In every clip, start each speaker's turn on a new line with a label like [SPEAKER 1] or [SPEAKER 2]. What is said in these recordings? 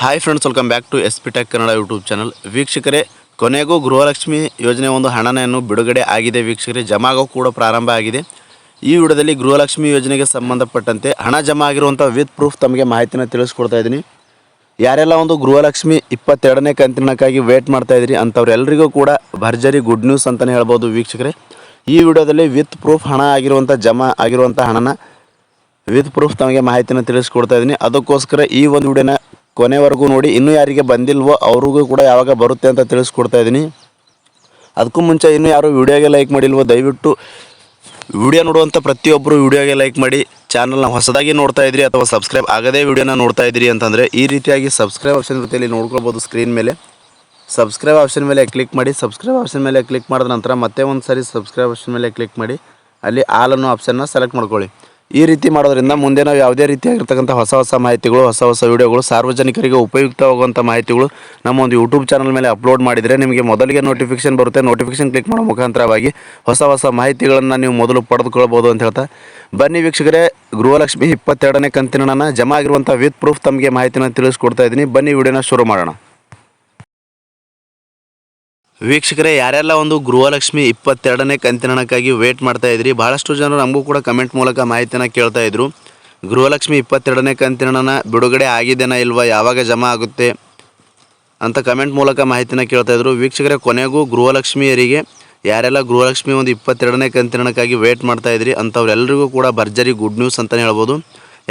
[SPEAKER 1] Hi friends welcome back to S P tech Kannada YouTube channel ವೀಕ್ಷಕರೇ, ಕೊನೆಗೂ ಗೃಹಲಕ್ಷ್ಮಿ ಯೋಜನೆ ಒಂದು ಹಣನೆಯನ್ನು ಬಿಡುಗಡೆ ಆಗಿದೆ ವೀಕ್ಷಕರೇ, ಜಮಾಗೋ ಕೂಡ ಪ್ರಾರಂಭ ಆಗಿದೆ. ಈ ವಿಡಿಯೋದಲ್ಲಿ ಗೃಹಲಕ್ಷ್ಮಿ ಯೋಜನೆಗೆ ಸಂಬಂಧಪಟ್ಟಂತೆ ಹಣ ಜಮಾ ಆಗಿರುವಂಥ ವಿತ್ ಪ್ರೂಫ್ ತಮಗೆ ಮಾಹಿತಿನ ತಿಳಿಸ್ಕೊಡ್ತಾ ಇದ್ದೀನಿ. ಯಾರೆಲ್ಲ ಒಂದು ಗೃಹಲಕ್ಷ್ಮಿ ಇಪ್ಪತ್ತೆರಡನೇ ಕಂತಿನಕ್ಕಾಗಿ ವೇಟ್ ಮಾಡ್ತಾ ಇದ್ರಿ ಅಂಥವ್ರೆಲ್ಲರಿಗೂ ಕೂಡ ಭರ್ಜರಿ ಗುಡ್ ನ್ಯೂಸ್ ಅಂತಲೇ ಹೇಳ್ಬೋದು ವೀಕ್ಷಕರೇ. ಈ ವಿಡಿಯೋದಲ್ಲಿ ವಿತ್ ಪ್ರೂಫ್ ಹಣ ಆಗಿರುವಂಥ ಜಮಾ ಆಗಿರುವಂಥ ಹಣನ ವಿತ್ ಪ್ರೂಫ್ ತಮಗೆ ಮಾಹಿತಿನ ತಿಳಿಸ್ಕೊಡ್ತಾ ಇದ್ದೀನಿ. ಅದಕ್ಕೋಸ್ಕರ ಈ ಒಂದು ವಿಡಿಯೋನ ಕೊನೆವರೆಗೂ ನೋಡಿ, ಇನ್ನೂ ಯಾರಿಗೆ ಬಂದಿಲ್ವೋ ಅವ್ರಿಗೂ ಕೂಡ ಯಾವಾಗ ಬರುತ್ತೆ ಅಂತ ತಿಳಿಸ್ಕೊಡ್ತಾ ಇದ್ದೀನಿ ಅದಕ್ಕೂ ಮುಂಚೆ ಇನ್ನೂ ಯಾರು ವಿಡಿಯೋಗೆ ಲೈಕ್ ಮಾಡಿಲ್ವೋ, ದಯವಿಟ್ಟು ವಿಡಿಯೋ ನೋಡುವಂಥ ಪ್ರತಿಯೊಬ್ಬರು ವಿಡಿಯೋಗೆ ಲೈಕ್ ಮಾಡಿ. ಚಾನಲ್ನ ಹೊಸದಾಗಿ ನೋಡ್ತಾ ಇದ್ರಿ ಅಥವಾ ಸಬ್ಸ್ಕ್ರೈಬ್ ಆಗದೇ ವಿಡಿಯೋನ ನೋಡ್ತಾ ಇದ್ದೀರಿ ಅಂತಂದರೆ, ಈ ರೀತಿಯಾಗಿ ಸಬ್ಸ್ಕ್ರೈಬ್ ಆಪ್ಷನ್ ರೀತಿಯಲ್ಲಿ ನೋಡ್ಕೊಳ್ಬೋದು ಸ್ಕ್ರೀನ್ ಮೇಲೆ. ಸಬ್ಸ್ಕ್ರೈಬ್ ಆಪ್ಷನ್ ಮೇಲೆ ಕ್ಲಿಕ್ ಮಾಡಿ, ಸಬ್ಸ್ಕ್ರೈಬ್ ಆಪ್ಷನ್ ಮೇಲೆ ಕ್ಲಿಕ್ ಮಾಡಿದ ನಂತರ ಮತ್ತೆ ಒಂದು ಸಾರಿ ಸಬ್ಸ್ಕ್ರೈಬ್ ಆಪ್ಷನ್ ಮೇಲೆ ಕ್ಲಿಕ್ ಮಾಡಿ, ಅಲ್ಲಿ ಆಲ್ ಅನ್ನೋ ಆಪ್ಷನ್ನ ಸೆಲೆಕ್ಟ್ ಮಾಡ್ಕೊಳ್ಳಿ. ಈ ರೀತಿ ಮಾಡೋದ್ರಿಂದ ಮುಂದೆ ನಾವು ಯಾವುದೇ ರೀತಿಯಾಗಿರ್ತಕ್ಕಂಥ ಹೊಸ ಹೊಸ ಮಾಹಿತಿಗಳು, ಹೊಸ ಹೊಸ ವಿಡಿಯೋಗಳು, ಸಾರ್ವಜನಿಕರಿಗೆ ಉಪಯುಕ್ತವಾಗುವಂಥ ಮಾಹಿತಿಗಳು ನಮ್ಮ ಒಂದು ಯೂಟ್ಯೂಬ್ ಚಾನಲ್ ಮೇಲೆ ಅಪ್ಲೋಡ್ ಮಾಡಿದರೆ ನಿಮಗೆ ಮೊದಲಿಗೆ ನೋಟಿಫಿಕೇಶನ್ ಬರುತ್ತೆ. ನೋಟಿಫಿಕೇಶನ್ ಕ್ಲಿಕ್ ಮಾಡೋ ಮುಖಾಂತರವಾಗಿ ಹೊಸ ಹೊಸ ಮಾಹಿತಿಗಳನ್ನು ನೀವು ಮೊದಲು ಪಡೆದುಕೊಳ್ಬೋದು ಅಂತ ಹೇಳ್ತಾ. ಬನ್ನಿ ವೀಕ್ಷಕರೇ, ಗೃಹಲಕ್ಷ್ಮಿ ಇಪ್ಪತ್ತೆರಡನೇ ಕಂತಿನ ನಾನು ಜಮಾ ಆಗಿರುವಂಥ ವಿತ್ ಪ್ರೂಫ್ ತಮಗೆ ಮಾಹಿತಿನ ತಿಳಿಸ್ಕೊಡ್ತಾ ಇದ್ದೀನಿ. ಬನ್ನಿ ವಿಡಿಯೋನ ಶುರು ಮಾಡೋಣ. ವೀಕ್ಷಕರೇ, ಯಾರೆಲ್ಲ ಒಂದು ಗೃಹಲಕ್ಷ್ಮಿ ಇಪ್ಪತ್ತೆರಡನೇ ಕಂತಿನ ಹಣಕ್ಕಾಗಿ ವೇಟ್ ಮಾಡ್ತಾ ಇದ್ರಿ ಭಾಳಷ್ಟು ಜನರು ನಮಗೂ ಕೂಡ ಕಮೆಂಟ್ ಮೂಲಕ ಮಾಹಿತಿನ ಕೇಳ್ತಾ ಇದ್ರು. ಗೃಹಲಕ್ಷ್ಮಿ ಇಪ್ಪತ್ತೆರಡನೇ ಕಂತಿನ ಬಿಡುಗಡೆ ಆಗಿದೆನಾ ಇಲ್ವಾ, ಯಾವಾಗ ಜಮಾ ಆಗುತ್ತೆ ಅಂತ ಕಮೆಂಟ್ ಮೂಲಕ ಮಾಹಿತಿನ ಕೇಳ್ತಾ ಇದ್ರು. ವೀಕ್ಷಕರೇ, ಕೊನೆಗೂ ಗೃಹಲಕ್ಷ್ಮಿಯರಿಗೆ, ಯಾರೆಲ್ಲ ಗೃಹಲಕ್ಷ್ಮಿ ಒಂದು ಇಪ್ಪತ್ತೆರಡನೇ ಕಂತಿನ ಹಣಕ್ಕಾಗಿ ವೇಟ್ ಮಾಡ್ತಾ ಇದ್ರಿ ಅಂಥವ್ರೆಲ್ಲರಿಗೂ ಕೂಡ ಭರ್ಜರಿ ಗುಡ್ ನ್ಯೂಸ್ ಅಂತಲೇ ಹೇಳ್ಬೋದು.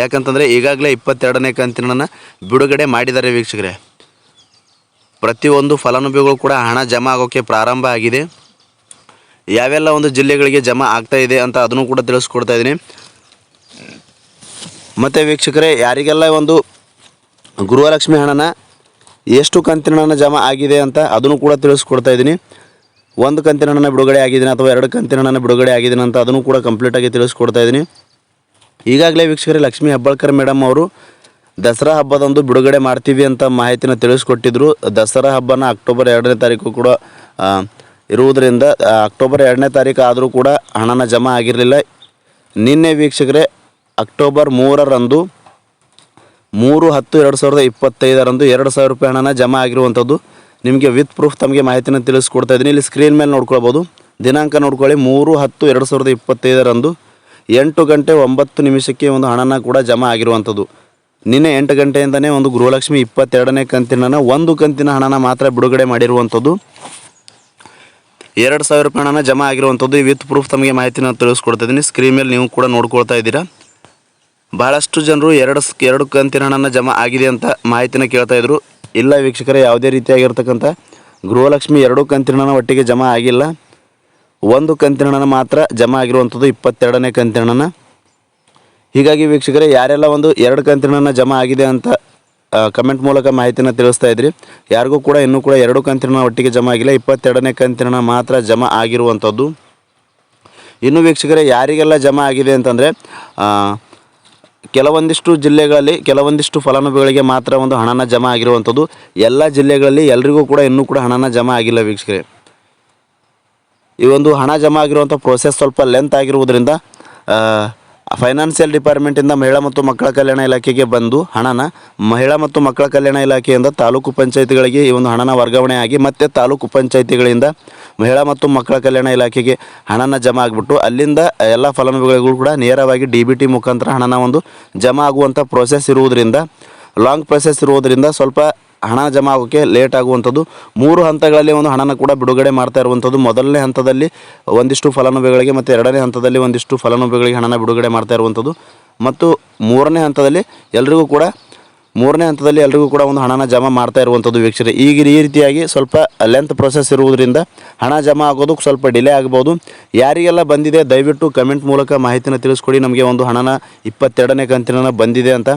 [SPEAKER 1] ಯಾಕಂತಂದರೆ ಈಗಾಗಲೇ ಇಪ್ಪತ್ತೆರಡನೇ ಕಂತಿನ ಬಿಡುಗಡೆ ಮಾಡಿದ್ದಾರೆ ವೀಕ್ಷಕರೇ. ಪ್ರತಿಯೊಂದು ಫಲಾನುಭವಿಗಳು ಕೂಡ ಹಣ ಜಮಾ ಆಗೋಕ್ಕೆ ಪ್ರಾರಂಭ ಆಗಿದೆ. ಯಾವೆಲ್ಲ ಒಂದು ಜಿಲ್ಲೆಗಳಿಗೆ ಜಮಾ ಆಗ್ತಾ ಇದೆ ಅಂತ ಅದನ್ನು ಕೂಡ ತಿಳಿಸ್ಕೊಡ್ತಾ ಇದ್ದೀನಿ. ಮತ್ತು ವೀಕ್ಷಕರೇ, ಯಾರಿಗೆಲ್ಲ ಒಂದು ಗೃಹಲಕ್ಷ್ಮಿ ಹಣನ, ಎಷ್ಟು ಕಂತಿನ ಹಣ ಜಮಾ ಆಗಿದೆ ಅಂತ ಅದನ್ನು ಕೂಡ ತಿಳಿಸ್ಕೊಡ್ತಾ ಇದ್ದೀನಿ. ಒಂದು ಕಂತಿನ ಹಣನ ಬಿಡುಗಡೆ ಆಗಿದ್ದೀನಿ ಅಥವಾ ಎರಡು ಕಂತಿನ ಹಣನ ಬಿಡುಗಡೆ ಆಗಿದ್ದೀನಿ ಅಂತ ಅದನ್ನು ಕೂಡ ಕಂಪ್ಲೀಟಾಗಿ ತಿಳಿಸ್ಕೊಡ್ತಾ ಇದ್ದೀನಿ. ಈಗಾಗಲೇ ವೀಕ್ಷಕರೇ, ಲಕ್ಷ್ಮೀ ಹೆಬ್ಬಾಳ್ಕರ್ ಮೇಡಮ್ ಅವರು ದಸರಾ ಹಬ್ಬದಂದು ಬಿಡುಗಡೆ ಮಾಡ್ತೀವಿ ಅಂತ ಮಾಹಿತಿನ ತಿಳಿಸ್ಕೊಟ್ಟಿದ್ರು. ದಸರಾ ಹಬ್ಬನ ಅಕ್ಟೋಬರ್ ಎರಡನೇ ತಾರೀಕು ಕೂಡ ಇರುವುದರಿಂದ ಅಕ್ಟೋಬರ್ ಎರಡನೇ ತಾರೀಕು ಆದರೂ ಕೂಡ ಹಣನ ಜಮಾ ಆಗಿರಲಿಲ್ಲ. ನಿನ್ನೆ ವೀಕ್ಷಕರೇ, ಅಕ್ಟೋಬರ್ ಮೂರರಂದು, ಮೂರು ಹತ್ತು ಎರಡು ಸಾವಿರದ ಇಪ್ಪತ್ತೈದರಂದು ಎರಡು ಸಾವಿರ ರೂಪಾಯಿ ಹಣನ ಜಮಾ ಆಗಿರುವಂಥದ್ದು. ನಿಮಗೆ ವಿತ್ ಪ್ರೂಫ್ ತಮಗೆ ಮಾಹಿತಿನ ತಿಳಿಸ್ಕೊಡ್ತಾ ಇದ್ದೀನಿ. ಇಲ್ಲಿ ಸ್ಕ್ರೀನ್ ಮೇಲೆ ನೋಡ್ಕೊಳ್ಬೋದು. ದಿನಾಂಕ ನೋಡ್ಕೊಳ್ಳಿ. ಮೂರು ಹತ್ತು ಎರಡು ಸಾವಿರದ ಇಪ್ಪತ್ತೈದರಂದು ಎಂಟು ಗಂಟೆ ಒಂಬತ್ತು ನಿಮಿಷಕ್ಕೆ ಒಂದು ಹಣನ ಕೂಡ ಜಮಾ ಆಗಿರುವಂಥದ್ದು. ನಿನ್ನೆ ಎಂಟು ಗಂಟೆಯಿಂದನೇ ಒಂದು ಗೃಹಲಕ್ಷ್ಮಿ ಇಪ್ಪತ್ತೆರಡನೇ ಕಂತಿನ ಒಂದು ಕಂತಿನ ಹಣನ ಮಾತ್ರ ಬಿಡುಗಡೆ ಮಾಡಿರುವಂಥದ್ದು. ಎರಡು ಸಾವಿರ ರೂಪಾಯಿ ಹಣನ ಜಮಾ ಆಗಿರುವಂಥದ್ದು. ವಿತ್ ಪ್ರೂಫ್ ತಮಗೆ ಮಾಹಿತಿನ ತಿಳಿಸ್ಕೊಡ್ತಾ ಇದ್ದೀನಿ. ಸ್ಕ್ರೀನ್ ಮೇಲೆ ನೀವು ಕೂಡ ನೋಡ್ಕೊಳ್ತಾ ಇದ್ದೀರಾ. ಭಾಳಷ್ಟು ಜನರು ಎರಡು ಎರಡು ಕಂತಿನ ಹಣನ ಜಮಾ ಆಗಿದೆ ಅಂತ ಮಾಹಿತಿನ ಕೇಳ್ತಾ ಇದ್ರು. ಇಲ್ಲ ವೀಕ್ಷಕರೇ, ಯಾವುದೇ ರೀತಿಯಾಗಿರ್ತಕ್ಕಂಥ ಗೃಹಲಕ್ಷ್ಮಿ ಎರಡು ಕಂತಿನ ಹಣ ಒಟ್ಟಿಗೆ ಜಮಾ ಆಗಿಲ್ಲ. ಒಂದು ಕಂತಿನ ಹಣನ ಮಾತ್ರ ಜಮಾ ಆಗಿರುವಂಥದ್ದು ಇಪ್ಪತ್ತೆರಡನೇ ಕಂತಿನ ಹೀಗಾಗಿ ವೀಕ್ಷಕರೇ, ಯಾರೆಲ್ಲ ಒಂದು ಎರಡು ಕಂತಿನ ಜಮಾ ಆಗಿದೆ ಅಂತ ಕಮೆಂಟ್ ಮೂಲಕ ಮಾಹಿತಿನ ತಿಳಿಸ್ತಾ ಇದ್ರಿ. ಯಾರಿಗೂ ಕೂಡ ಇನ್ನೂ ಕೂಡ ಎರಡು ಕಂತಿನ ಒಟ್ಟಿಗೆ ಜಮಾ ಆಗಿಲ್ಲ. ಇಪ್ಪತ್ತೆರಡನೇ ಕಂತಿನ ಮಾತ್ರ ಜಮಾ ಆಗಿರುವಂಥದ್ದು. ಇನ್ನು ವೀಕ್ಷಕರೇ, ಯಾರಿಗೆಲ್ಲ ಜಮಾ ಆಗಿದೆ ಅಂತಂದರೆ ಕೆಲವೊಂದಿಷ್ಟು ಜಿಲ್ಲೆಗಳಲ್ಲಿ ಕೆಲವೊಂದಿಷ್ಟು ಫಲಾನುಭವಿಗಳಿಗೆ ಮಾತ್ರ ಒಂದು ಹಣನ ಜಮಾ ಆಗಿರುವಂಥದ್ದು. ಎಲ್ಲ ಜಿಲ್ಲೆಗಳಲ್ಲಿ ಎಲ್ರಿಗೂ ಕೂಡ ಇನ್ನೂ ಕೂಡ ಹಣನ ಜಮಾ ಆಗಿಲ್ಲ ವೀಕ್ಷಕರೇ. ಈ ಒಂದು ಹಣ ಜಮಾ ಆಗಿರುವಂಥ ಪ್ರೋಸೆಸ್ ಸ್ವಲ್ಪ ಲೆಂತ್ ಆಗಿರುವುದರಿಂದ ಫೈನಾನ್ಷಿಯಲ್ ಡಿಪಾರ್ಟ್ಮೆಂಟಿಂದ ಮಹಿಳಾ ಮತ್ತು ಮಕ್ಕಳ ಕಲ್ಯಾಣ ಇಲಾಖೆಗೆ ಬಂದು ಹಣನ ಮಹಿಳಾ ಮತ್ತು ಮಕ್ಕಳ ಕಲ್ಯಾಣ ಇಲಾಖೆಯಿಂದ ತಾಲೂಕು ಪಂಚಾಯಿತಿಗಳಿಗೆ ಈ ಒಂದು ಹಣನ ವರ್ಗಾವಣೆ ಆಗಿ ಮತ್ತೆ ತಾಲೂಕು ಪಂಚಾಯತಿಗಳಿಂದ ಮಹಿಳಾ ಮತ್ತು ಮಕ್ಕಳ ಕಲ್ಯಾಣ ಇಲಾಖೆಗೆ ಹಣನ ಜಮಾ ಆಗಿಬಿಟ್ಟು ಅಲ್ಲಿಂದ ಎಲ್ಲ ಫಲಾನುಭವಿಗಳಿಗೂ ಕೂಡ ನೇರವಾಗಿ ಡಿ ಬಿ ಟಿ ಮುಖಾಂತರ ಹಣನ ಒಂದು ಜಮಾ ಆಗುವಂಥ ಪ್ರೋಸೆಸ್ ಇರುವುದರಿಂದ ಲಾಂಗ್ ಪ್ರೊಸೆಸ್ ಇರುವುದರಿಂದ ಸ್ವಲ್ಪ ಹಣ ಜಮಾ ಆಗೋಕ್ಕೆ ಲೇಟ್ ಆಗುವಂಥದ್ದು. ಮೂರು ಹಂತಗಳಲ್ಲಿ ಒಂದು ಹಣನ ಕೂಡ ಬಿಡುಗಡೆ ಮಾಡ್ತಾ ಇರುವಂಥದ್ದು. ಮೊದಲನೇ ಹಂತದಲ್ಲಿ ಒಂದಿಷ್ಟು ಫಲಾನುಭವಿಗಳಿಗೆ ಮತ್ತು ಎರಡನೇ ಹಂತದಲ್ಲಿ ಒಂದಿಷ್ಟು ಫಲಾನುಭವಿಗಳಿಗೆ ಹಣನ ಬಿಡುಗಡೆ ಮಾಡ್ತಾ ಇರುವಂಥದ್ದು. ಮತ್ತು ಮೂರನೇ ಹಂತದಲ್ಲಿ ಎಲ್ರಿಗೂ ಕೂಡ ಮೂರನೇ ಹಂತದಲ್ಲಿ ಎಲ್ರಿಗೂ ಕೂಡ ಒಂದು ಹಣನ ಜಮಾ ಮಾಡ್ತಾ ಇರುವಂಥದ್ದು ವೀಕ್ಷಕರೇ ಈಗ ಈ ರೀತಿಯಾಗಿ ಸ್ವಲ್ಪ ಲೆಂತ್ ಪ್ರೊಸೆಸ್ ಇರುವುದರಿಂದ ಹಣ ಜಮಾ ಆಗೋದಕ್ಕೆ ಸ್ವಲ್ಪ ಡಿಲೇ ಆಗ್ಬೋದು. ಯಾರಿಗೆಲ್ಲ ಬಂದಿದೆ, ದಯವಿಟ್ಟು ಕಮೆಂಟ್ ಮೂಲಕ ಮಾಹಿತಿನ ತಿಳಿಸ್ಕೊಡಿ. ನಮಗೆ ಒಂದು ಹಣನ ಇಪ್ಪತ್ತೆರಡನೇ ಕಂತಿನ ಬಂದಿದೆ ಅಂತ.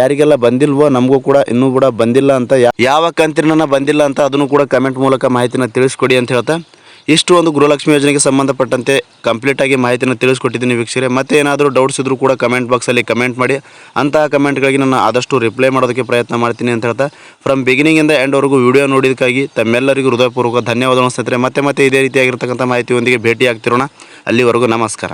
[SPEAKER 1] ಯಾರಿಗೆಲ್ಲ ಬಂದಿಲ್ವೋ ನಮಗೂ ಕೂಡ ಇನ್ನೂ ಕೂಡ ಬಂದಿಲ್ಲ ಅಂತ. ಯಾವ ಕಂತಿನ ಬಂದಿಲ್ಲ ಅಂತ ಅದನ್ನು ಕೂಡ ಕಮೆಂಟ್ ಮೂಲಕ ಮಾಹಿತಿನ ತಿಳಿಸ್ಕೊಡಿ ಅಂತ ಹೇಳ್ತಾ ಇಷ್ಟು ಒಂದು ಗೃಹಲಕ್ಷ್ಮಿ ಯೋಜನೆಗೆ ಸಂಬಂಧಪಟ್ಟಂತೆ ಕಂಪ್ಲೀಟಾಗಿ ಮಾಹಿತಿಯನ್ನು ತಿಳಿಸ್ಕೊಟ್ಟಿದ್ದೀನಿ ವೀಕ್ಷಕರೆ. ಮತ್ತೆ ಏನಾದರೂ ಡೌಟ್ಸ್ ಇದ್ದರೂ ಕೂಡ ಕಮೆಂಟ್ ಬಾಕ್ಸಲ್ಲಿ ಕಮೆಂಟ್ ಮಾಡಿ. ಅಂತಹ ಕಮೆಂಟ್ಗಳಿಗೆ ನಾನು ಆದಷ್ಟು ರಿಪ್ಲೈ ಮಾಡೋದಕ್ಕೆ ಪ್ರಯತ್ನ ಮಾಡ್ತೀನಿ ಅಂತ ಹೇಳ್ತಾ. ಫ್ರಮ್ ಬಿಗಿನಿಂಗಿಂದ ಎಂಡ್ವರೆಗೂ ವಿಡಿಯೋ ನೋಡಿದ್ದಕ್ಕಾಗಿ ತಮ್ಮೆಲ್ಲರಿಗೂ ಹೃದಯಪೂರ್ವಕ ಧನ್ಯವಾದಗಳು ಸ್ನೇಹಿತರೆ. ಮತ್ತೆ ಮತ್ತೆ ಇದೇ ರೀತಿಯಾಗಿರ್ತಕ್ಕಂಥ ಮಾಹಿತಿಯೊಂದಿಗೆ ಭೇಟಿ ಆಗ್ತಿರೋಣ ಅಲ್ಲಿವರೆಗೂ ನಮಸ್ಕಾರ.